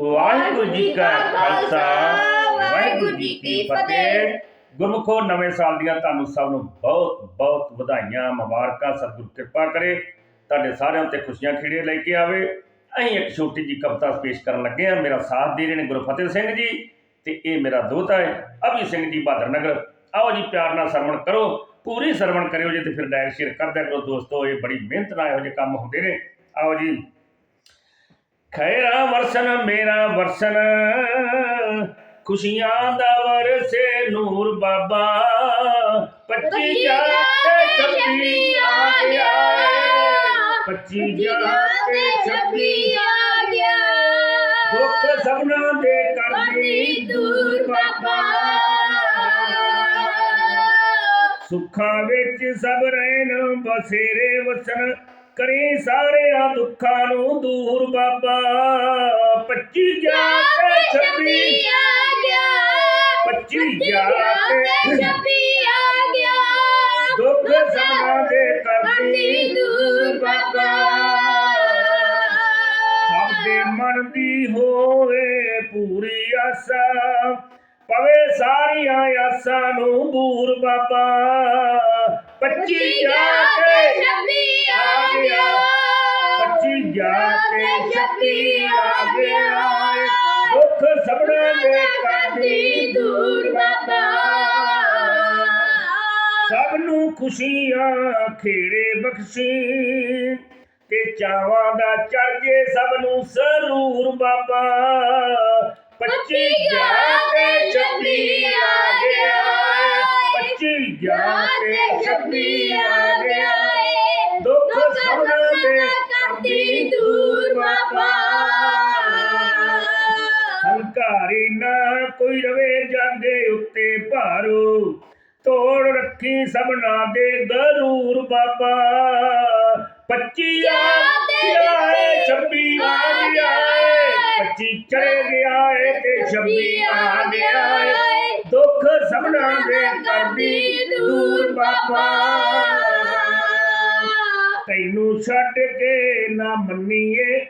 ਵਾਹਿਗੁਰੂ ਜੀ ਕਾ ਖਾਲਸਾ ਵਾਹਿਗੁਰੂ ਜੀ ਕੀ ਫਤਿਹ। ਗੁਰਮੁਖੋ ਨਵੇਂ ਸਾਲ ਦੀਆਂ ਤੁਹਾਨੂੰ ਸਭ ਨੂੰ ਬਹੁਤ ਬਹੁਤ ਵਧਾਈਆਂ ਮੁਬਾਰਕਾਂ ਸਤਿਗੁਰ ਕਿਰਪਾ ਕਰੇ। ਤੁਹਾਡੇ ਸਾਰਿਆਂ ਤੇ ਖੁਸ਼ੀਆਂ ਖੇੜੇ ਲੈ ਕੇ ਆਵੇ। ਅਸੀਂ ਇੱਕ ਛੋਟੀ ਜੀ ਕਵਿਤਾ ਪੇਸ਼ ਕਰਨ ਲੱਗੇ ਹਾਂ। ਮੇਰਾ ਸਾਥ ਦੇ ਰਹੇ ਨੇ ਗੁਰਫਤਿਹ ਸਿੰਘ ਜੀ ਤੇ ਇਹ ਮੇਰਾ ਦੋਤਾ ਹੈ ਅਭੀ ਸਿੰਘ ਜੀ ਬਹਾਦਰ ਨਗਰ ਆਓ ਜੀ ਪਿਆਰ ਨਾਲ ਸਰਵਣ ਕਰੋ। ਪੂਰੀ ਸਰਵਣ ਕਰਿਓ ਜੇ ਤੇ ਫਿਰ ਲਾਈਕ ਸ਼ੇਅਰ ਕਰਦਿਆ ਕਰੋ। ਦੋਸਤੋ ਇਹ ਬੜੀ ਮਿਹਨਤ ਨਾਲ ਇਹੋ ਜਿਹੇ ਕੰਮ ਹੁੰਦੇ ਨੇ। ਆਓ ਜੀ ਖੈਰਾ ਵਰਸਨ ਮੇਰਾ ਵਰਸਨ। ਖੁਸ਼ੀਆਂ ਦਾ ਵਰਸੇ ਨੂਰ ਬਾਬਾ। ਪੱਚੀ ਜਾ ਤੇ ਆ ਗਿਆ ਪੱਚੀ ਜਾ ਤੇ ਛੱਬੀ ਦੁੱਖ ਸਭਨਾ ਦੇ ਕਰਦੀ ਦੂਰ ਬਾਬਾ। ਸੁੱਖਾਂ ਵਿੱਚ ਸਭ ਰਹਿਣ ਬਸੇਰੇ ਵਸਣ। ਕਰੀ ਸਾਰਿਆਂ ਦੁੱਖਾਂ ਨੂੰ ਦੂਰ ਬਾਬਾ। 25 ਜਾ ਤੇ 26 25 ਜਾ ਤੇ ਦੁੱਖ ਸਭਨਾ ਦੇ ਕਰਦੀ ਦੂਰ ਬਾਬਾ। ਸਭ ਦੇ ਮਨ ਦੀ ਹੋਵੇ ਪੂਰੀ ਆਸਾ ਪਵੇ ਸਾਰੀਆਂ ਆਸਾਂ ਨੂੰ ਦੂਰ ਬਾਬਾ। 25 ਜਾ ਕੇ 26 ਆ ਗਿਆ ਦੁੱਖ ਸਭਨਾ ਦੇ ਕਰਦੀ ਦੂਰ ਬਾਬਾ ਸਭ ਨੂੰ ਖੁਸ਼ੀਆਂ ਖੇੜੇ ਬਖਸ਼ੀ ਤੇ ਚਾਵਾਂ ਦਾ ਚੜ੍ਹੇ ਸਭ ਨੂੰ ਸਰੂਰ ਬਾਬਾ। 25 ਜਾ ਕੇ 26 ਆ ਗਿਆ 25 ਜਾ ਕੇ 26 ਆ ਗਿਆ ਦੁੱਖ ਸਭਨਾ ਦੇ ਕਰਦੀ ਦੂਰ ਬਾਬਾ। ਹੰਕਾਰੀ ਨਾ ਕੋਈ ਰਵੇ ਜਾਂਦੇ ਉੱਤੇ ਭਾਰੂ। ਤੋੜ ਰੱਖੀ ਸਭਨਾ ਦੇ ਗਰੂਰ ਬਾਬਾ। 25 ਆ ਗਿਆ ਏ 26 ਆ ਗਿਆ ਏ। 25 ਚਲੇ ਗਿਆ ਏ ਤੇ 26 ਆ ਗਿਆ ਏ। ਦੁੱਖ ਸਭਨਾ ਦੇ ਕਰਦੀ ਦੂਰ ਬਾਬਾ। ਤੈਨੂੰ ਛੱਡ ਕੇ ਨਾ ਮੰਨੀਏ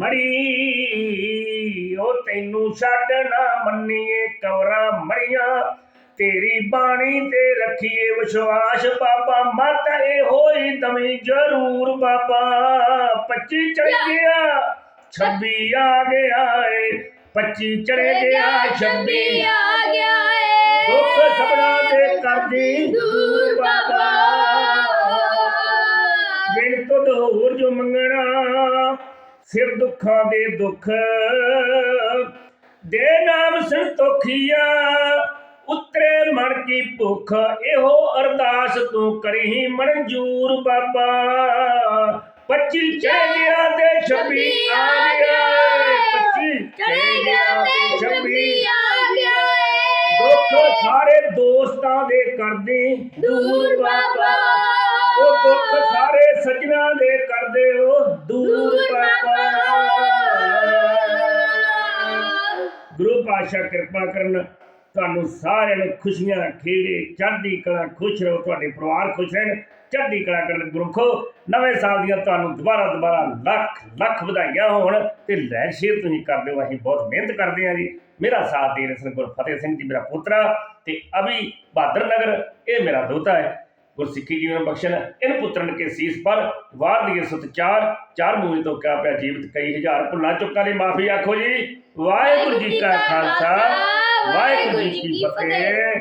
ਮਰੀ। ਉਹ ਤੈਨੂੰ ਛੱਡ ਨਾ ਮੰਨੀਏ ਕਵਰਾਂ ਮਰੀਆਂ। ਤੇਰੀ ਬਾਣੀ ਤੇ ਰੱਖੀਏ ਵਿਸ਼ਵਾਸ ਬਾਬਾ ਮਾਤਾ ਇਹ ਹੋਈ ਤਵੇਂ ਜ਼ਰੂਰ ਬਾਬਾ। 25 ਚੜ ਗਿਆ 26 ਆ ਗਿਆ ਏ। 25 ਚੜੇ ਗਿਆ 26 ਦੁੱਖ ਸਭਨਾ ਦੇ ਕਰਦੀ ਦੂਰ ਬਾਬਾ। ਹੋਰ ਜੋ ਮੰਗਣਾ ਸਿਰ ਦੁੱਖਾਂ ਦੇ ਦੁੱਖ। ਦੇ ਨਾਮ ਸੰਤੋਖੀਆ ਉਤਰੇ ਮਨ ਕੀ ਭੁੱਖ। ਇਹੋ ਅਰਦਾਸ ਤੂੰ ਕਰੀ ਮਨਜੂਰ ਬਾਬਾ। 25 ਚੜ ਗਿਆ ਤੇ 26 ਆ ਗਿਆ 25 ਚੜ ਗਿਆ ਤੇ 26 ਦੁੱਖ ਸਾਰੇ ਦੋਸਤਾਂ ਦੇ ਕਰਦੇ। ਦੂਰ ਬਾਬਾ। ਉਹ ਦੁੱਖ ਸਾਰੇ ਸੱਜਣਾ ਦੇ ਕਰਦੇ ਹੋ। ਦੂਰ ਬਾਬਾ ਗੁਰੂ ਪਾਤਸ਼ਾਹ ਕਿਰਪਾ ਕਰਨ ਤੁਹਾਨੂੰ ਸਾਰਿਆਂ ਨੂੰ ਖੁਸ਼ੀਆਂ ਖੇੜੇ ਚੜ੍ਹਦੀ ਕਲਾ ਖੁਸ਼ ਰਹੋ ਤੁਹਾਡੇ ਪਰਿਵਾਰ ਖੁਸ਼ ਰਹਿਣ ਚੜ੍ਹਦੀ ਕਲਾ ਕਰਨ ਗੁਰਖੋ ਨਵੇਂ ਸਾਲ ਦੀਆਂ ਤੁਹਾਨੂੰ ਦੁਬਾਰਾ ਦੁਬਾਰਾ ਲੱਖ ਲੱਖ ਵਧਾਈਆਂ ਹੋਣ ਤੇ ਲੈ ਸ਼ੇਅਰ ਤੁਸੀਂ ਕਰਦੇ ਹੋ ਅਸੀਂ ਬਹੁਤ ਮਿਹਨਤ ਕਰਦੇ ਹਾਂ ਜੀ। ਮੇਰਾ ਸਾਥ ਦੇ ਰਹੇ ਸਨ ਗੁਰਫਤਿਹ ਸਿੰਘ ਜੀ ਮੇਰਾ ਪੁੱਤਰਾ ਤੇ ਅਭੀ ਬਹਾਦਰ ਨਗਰ ਇਹ ਮੇਰਾ ਦੋਤਾ ਹੈ। ਗੁਰਸਿੱਖੀ ਜੀਵਨ ਬਖਸ਼ਣ ਇਨ ਪੁੱਤਰਨ ਕੇ ਸੀਸ ਪਰ ਵਾਰ ਦੀ ਸੁਤ ਚਾਰ ਚਾਰ ਮੂਹੇ ਤੋਂ ਕਿਆ ਪਿਆ ਜੀਵਤ ਕਈ ਹਜ਼ਾਰ ਭੁੱਲਾਂ ਚੁੱਕਾਂ ਦੀ ਮਾਫੀ ਆਖੋ ਜੀ। ਵਾਹਿਗੁਰੂ ਜੀ ਕਾ ਖਾਲਸਾ ਵਾਹਿਗੁਰੂ ਜੀ ਕੀ ਫਤਿਹ।